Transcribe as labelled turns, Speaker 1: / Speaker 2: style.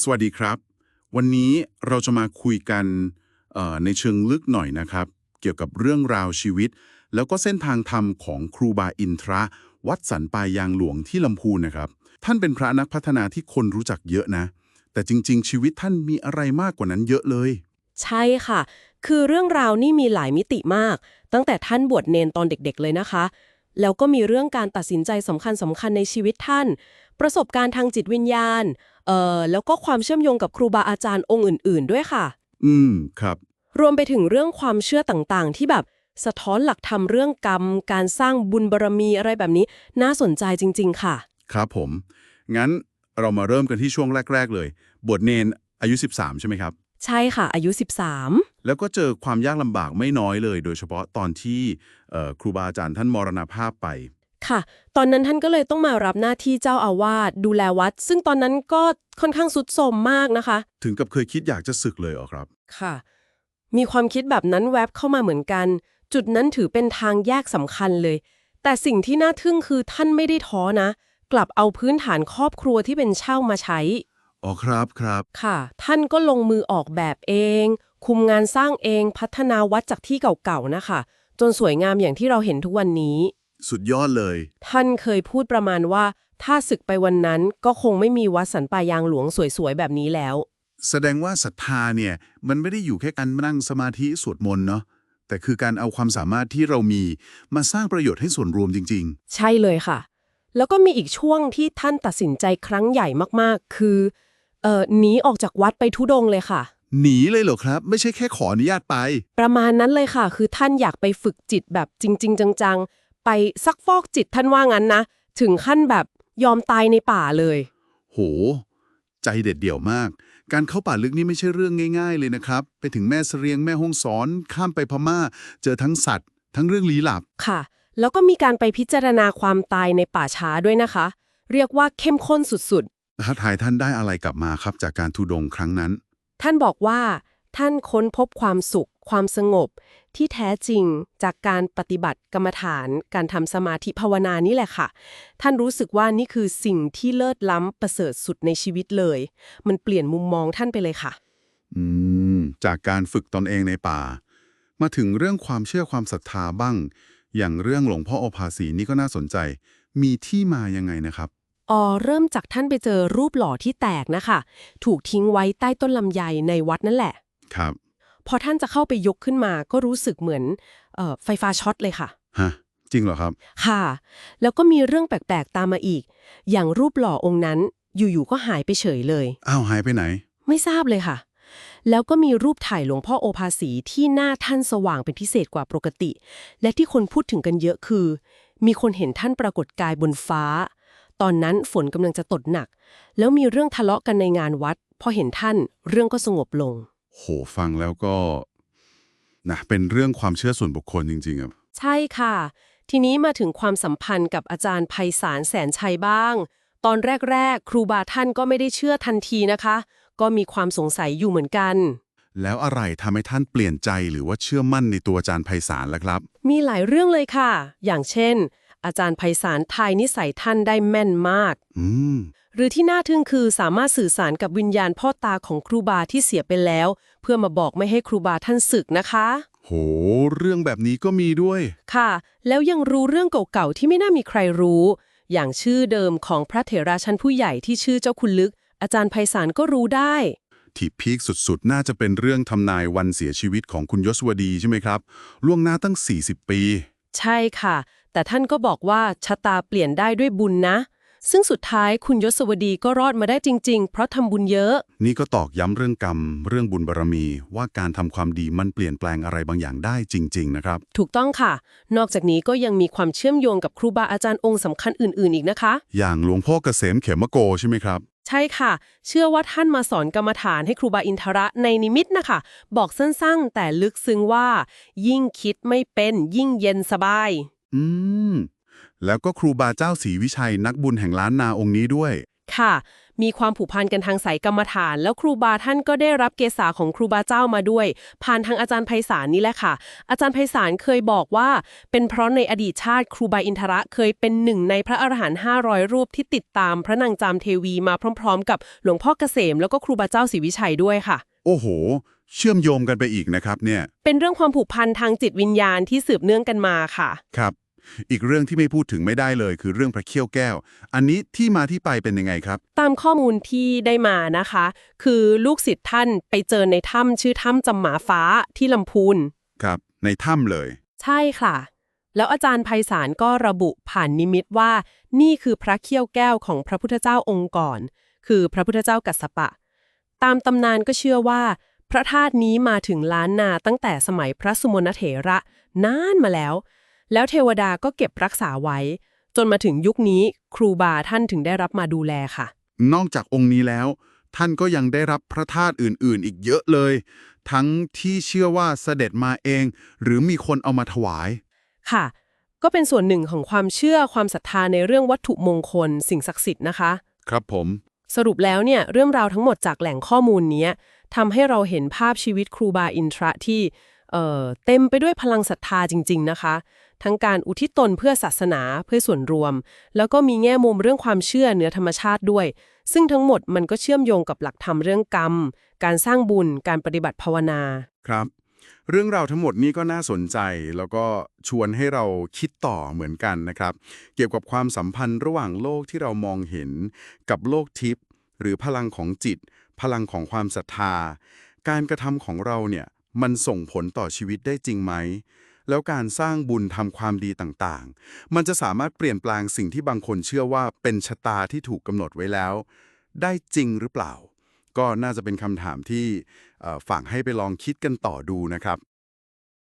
Speaker 1: สวัสดีครับ วันนี้เราจะมาคุยกันในเชิงลึกหน่อยนะครับ เกี่ยวกับเรื่องราวชีวิต แล้วก็เส้นทางธรรมของครูบาอินทระ วัดสันปายางหลวงที่ลำพูนนะครับ ท่านเป็นพระนักพัฒนาที่คนรู้จักเยอะนะ แต่จริง ๆ ชีวิตท่านมีอะไรมากกว่านั้นเยอะเลย
Speaker 2: ใช่ค่ะ คือเรื่องราวนี่มีหลายมิติมาก ตั้งแต่ท่านบวชเนนตอนเด็ก ๆ เลยนะคะ แล้วก็มีเรื่องการตัดสินใจสำคัญสำคัญในชีวิตท่าน ประสบการณ์ทางจิตวิญญาณ เอ่อ แล้วก็ความเชื่อมโยงกับครูบาอาจารย์องค์อื่น ๆ ด้วยค่ะ
Speaker 1: อืม ครับ
Speaker 2: รวมไปถึงเรื่องความเชื่อต่าง ๆ ที่แบบสะท้อนหลักธรรมเรื่องกรรม การสร้างบุญบารมีอะไรแบบนี้ น่าสนใจจริง ๆ ค่ะ
Speaker 1: ครับผม งั้นเรามาเริ่มกันที่ช่วงแรก ๆ เลยบวชเนนอายุ 13 ใช่ไหมครับ
Speaker 2: ใช่ค่ะ อายุ 13
Speaker 1: แล้วก็เจอความยากลำบากไม่น้อยเลย โดยเฉพาะตอนที่เอ่อครูบาอาจารย์ท่านมรณภาพไป
Speaker 2: ค่ะ ตอนนั้นท่านก็เลยต้องมารับหน้าที่เจ้าอาวาสดูแลวัด ซึ่งตอนนั้นก็ค่อนข้างสุดโทรมมากนะคะ
Speaker 1: ถึงกับเคยคิดอยากจะศึกเลยเหรอครับ
Speaker 2: ค่ะ มีความคิดแบบนั้นแวบเข้ามาเหมือนกัน จุดนั้นถือเป็นทางแยกสำคัญเลย แต่สิ่งที่น่าทึ่งคือท่านไม่ได้ท้อนะ กลับเอาพื้นฐานครอบครัวที่เป็นเช่ามาใช้
Speaker 1: อ๋อครับครับ
Speaker 2: ค่ะ ท่านก็ลงมือออกแบบเอง คุมงานสร้างเองพัฒนาวัดจากที่เก่าๆนะคะ จนสวยงามอย่างที่เราเห็นทุกวันนี้
Speaker 1: สุดยอดเลย
Speaker 2: ท่านเคยพูดประมาณว่า ถ้าศึกไปวันนั้นก็คงไม่มีวัดสันปายางหลวงสวยๆแบบนี้แล้ว
Speaker 1: แสดงว่าศรัทธาเนี่ย มันไม่ได้อยู่แค่การนั่งสมาธิสวดมนต์เนาะแต่คือการเอาความสามารถที่เรามีมาสร้างประโยชน์ให้ส่วนรวมจริง
Speaker 2: ใช่เลยค่ะ แล้วก็มีอีกช่วงที่ท่านตัดสินใจครั้งใหญ่มากๆ คือ เอ่อหนีออกจากวัดไปทุดงค์เลยค่ะ
Speaker 1: ๆหนีเลยเหรอครับ ไม่ใช่แค่ขออนุญาตไป
Speaker 2: ประมาณนั้นเลยค่ะ คือท่านอยากไปฝึกจิตแบบจริง ๆ จังๆ ไปซักฟอกจิตท่านว่างั้นนะ ถึงขั้นแบบยอมตายในป่าเลย
Speaker 1: โห ใจเด็ดเดี่ยวมาก การเข้าป่าลึกนี่ไม่ใช่เรื่องง่าย ๆ เลยนะครับ ไปถึงแม่เสรียงแม่ห้องสอน ข้ามไปพม่า เจอทั้งสัตว์ ทั้งเรื่องลี้ลับ
Speaker 2: ค่ะ แล้วก็มีการไปพิจารณาความตายในป่าช้าด้วยนะคะ เรียกว่าเข้มข้นสุด ๆ
Speaker 1: ท้าทายท่านได้อะไรกลับมาครับจากการทุดงค์ครั้งนั้น
Speaker 2: ท่านบอกว่า ท่านค้นพบความสุข ความสงบ ที่แท้จริงจากการปฏิบัติกรรมฐาน การทำสมาธิภาวนานี่แหละค่ะ ท่านรู้สึกว่านี่คือสิ่งที่เลิศล้ำประเสริฐสุดในชีวิตเลย มันเปลี่ยนมุมมองท่านไปเลยค่ะ
Speaker 1: อืม จากการฝึกตนเองในป่า มาถึงเรื่องความเชื่อความศรัทธาบ้าง อย่างเรื่องหลวงพ่อโอภาสีนี่ก็น่าสนใจ มีที่มายังไงนะครับ
Speaker 2: อ๋อเริ่มจากท่านไปเจอรูปหล่อที่แตกนะคะ ถูกทิ้งไว้ใต้ต้นลำไยในวัดนั่นแหละ
Speaker 1: ครับ
Speaker 2: พอท่านจะเข้าไปยกขึ้นมาก็รู้สึกเหมือนเอ่อไฟฟ้าช็อตเลยค่ะ
Speaker 1: ฮะ จริงเหรอครับ
Speaker 2: ค่ะ แล้วก็มีเรื่องแปลกๆตามมาอีก อย่างรูปหล่อองค์นั้นอยู่ๆก็หายไปเฉยเลย
Speaker 1: อ้าวหายไปไหน
Speaker 2: ไม่ทราบเลยค่ะ แล้วก็มีรูปถ่ายหลวงพ่อโอภาสีที่หน้าท่านสว่างเป็นพิเศษกว่าปกติ และที่คนพูดถึงกันเยอะคือ มีคนเห็นท่านปรากฏกายบนฟ้า ตอนนั้นฝนกำลังจะตกหนัก แล้วมีเรื่องทะเลาะกันในงานวัด พอเห็นท่านเรื่องก็สงบลง
Speaker 1: โหฟังแล้วก็นะเป็นเรื่องความเชื่อส่วนบุคคลจริงๆอะ
Speaker 2: ใช่ค่ะ ทีนี้มาถึงความสัมพันธ์กับอาจารย์ไพศาลแสนชัยบ้าง ตอนแรกๆ ครูบาท่านก็ไม่ได้เชื่อทันทีนะคะ ก็มีความสงสัยอยู่เหมือนกัน
Speaker 1: แล้วอะไรทำให้ท่านเปลี่ยนใจหรือว่าเชื่อมั่นในตัวอาจารย์ไพศาลล่ะครับ
Speaker 2: มีหลายเรื่องเลยค่ะ อย่างเช่น อาจารย์ไพศาลทายนิสัยท่านได้แม่นมาก
Speaker 1: อืม
Speaker 2: หรือที่น่าทึ่งคือสามารถสื่อสารกับวิญญาณพ่อตาของครูบาที่เสียไปแล้ว เพื่อมาบอกไม่ให้ครูบาท่านศึกนะคะ
Speaker 1: โห เรื่องแบบนี้ก็มีด้วย
Speaker 2: ค่ะ แล้วยังรู้เรื่องเก่าๆที่ไม่น่ามีใครรู้ อย่างชื่อเดิมของพระเถราชั้นผู้ใหญ่ที่ชื่อเจ้าคุณลึก อาจารย์ไพศาลก็รู้ได้
Speaker 1: ที่พีคสุดๆ น่าจะเป็นเรื่องทำนายวันเสียชีวิตของคุณยศวดีใช่ไหมครับ ล่วงหน้าตั้ง 40 ปี
Speaker 2: ใช่ค่ะ แต่ท่านก็บอกว่าชะตาเปลี่ยนได้ด้วยบุญนะ ซึ่งสุดท้ายคุณยศวดีก็รอดมาได้จริง ๆ เพราะทำบุญเยอะ
Speaker 1: นี่ก็ตอกย้ำเรื่องกรรม เรื่องบุญบารมีว่าการทำความดีมันเปลี่ยนแปลงอะไรบางอย่างได้จริง ๆ นะครับ
Speaker 2: ถูกต้องค่ะ นอกจากนี้ก็ยังมีความเชื่อมโยงกับครูบาอาจารย์องค์สำคัญอื่น ๆ อีกนะคะ
Speaker 1: อย่างหลวงพ่อเกษมเขมโกใช่ไหมครับ
Speaker 2: ใช่ค่ะ เชื่อว่าท่านมาสอนกรรมฐานให้ครูบาอินทระในนิมิตนะคะ บอกสั้นๆ แต่ลึกซึ้งว่า ยิ่งคิดไม่เป็นยิ่งเย็นสบาย
Speaker 1: อืม แล้วก็ครูบาเจ้าศรีวิชัยนักบุญแห่งล้านนาองค์นี้ด้วย
Speaker 2: ค่ะ มีความผูกพันกันทางสายกรรมฐาน แล้วครูบาท่านก็ได้รับเกษาของครูบาเจ้ามาด้วย ผ่านทางอาจารย์ไพศาลนี่แหละค่ะ อาจารย์ไพศาลเคยบอกว่า เป็นเพราะในอดีตชาติครูบาอินทระเคยเป็นหนึ่งในพระอรหันต์500 รูปที่ติดตามพระนางจามเทวีมาพร้อม ๆ กับหลวงพ่อเกษมแล้วก็ครูบาเจ้าศรีวิชัยด้วยค่ะ
Speaker 1: โอ้โห เชื่อมโยงกันไปอีกนะครับเนี่ย
Speaker 2: เป็นเรื่องความผูกพันทางจิตวิญญาณที่สืบเนื่องกันมาค่ะ
Speaker 1: ครับ อีกเรื่องที่ไม่พูดถึงไม่ได้เลย คือเรื่องพระเขี้ยวแก้ว อันนี้ที่มาที่ไปเป็นยังไงครับ
Speaker 2: ตามข้อมูลที่ได้มานะคะ คือลูกศิษย์ท่านไปเจอในถ้ำชื่อถ้ำจำหมาฟ้าที่ลำพูน
Speaker 1: ครับ ในถ้ำเลย
Speaker 2: ใช่ค่ะ แล้วอาจารย์ไพศาลก็ระบุผ่านนิมิตว่า นี่คือพระเขี้ยวแก้วของพระพุทธเจ้าองค์ก่อน คือพระพุทธเจ้ากัสสปะ ตามตำนานก็เชื่อว่า พระธาตุนี้มาถึงล้านนาตั้งแต่สมัยพระสุมนเถระนานมาแล้ว แล้วเทวดาก็เก็บรักษาไว้ จนมาถึงยุคนี้ครูบาท่านถึงได้รับมาดูแลค่ะ
Speaker 1: นอกจากองค์นี้แล้ว ท่านก็ยังได้รับพระธาตุอื่นๆ อีกเยอะเลย ทั้งที่เชื่อว่าเสด็จมาเอง หรือมีคนเอามาถวาย
Speaker 2: ค่ะ ก็เป็นส่วนหนึ่งของความเชื่อความศรัทธาในเรื่องวัตถุมงคล สิ่งศักดิ์สิทธิ์นะคะ
Speaker 1: ครับผม
Speaker 2: สรุปแล้วเนี่ยเรื่องราวทั้งหมดจากแหล่งข้อมูลเนี้ยทำให้เราเห็นภาพชีวิตครูบาอินทระที่เอ่อเต็มไปด้วยพลังศรัทธาจริง ๆ นะคะ ทั้งการอุทิศตนเพื่อศาสนาเพื่อส่วนรวม แล้วก็มีแง่มุมเรื่องความเชื่อเหนือธรรมชาติด้วย ซึ่งทั้งหมดมันก็เชื่อมโยงกับหลักธรรมเรื่องกรรม การสร้างบุญ การปฏิบัติภาวนา
Speaker 1: ครับ เรื่องราวทั้งหมดนี้ก็น่าสนใจ แล้วก็ชวนให้เราคิดต่อเหมือนกันนะครับ เกี่ยวกับความสัมพันธ์ระหว่างโลกที่เรามองเห็น กับโลกทิพย์หรือพลังของจิต พลังของความศรัทธา การกระทำของเราเนี่ยมันส่งผลต่อชีวิตได้จริงไหม แล้วการสร้างบุญทำความดีต่างๆ มันจะสามารถเปลี่ยนแปลงสิ่งที่บางคนเชื่อว่าเป็นชะตาที่ถูกกำหนดไว้แล้ว ได้จริงหรือเปล่า ก็น่าจะเป็นคำถามที่เอ่อฝากให้ไปลองคิดกันต่อดูนะครับ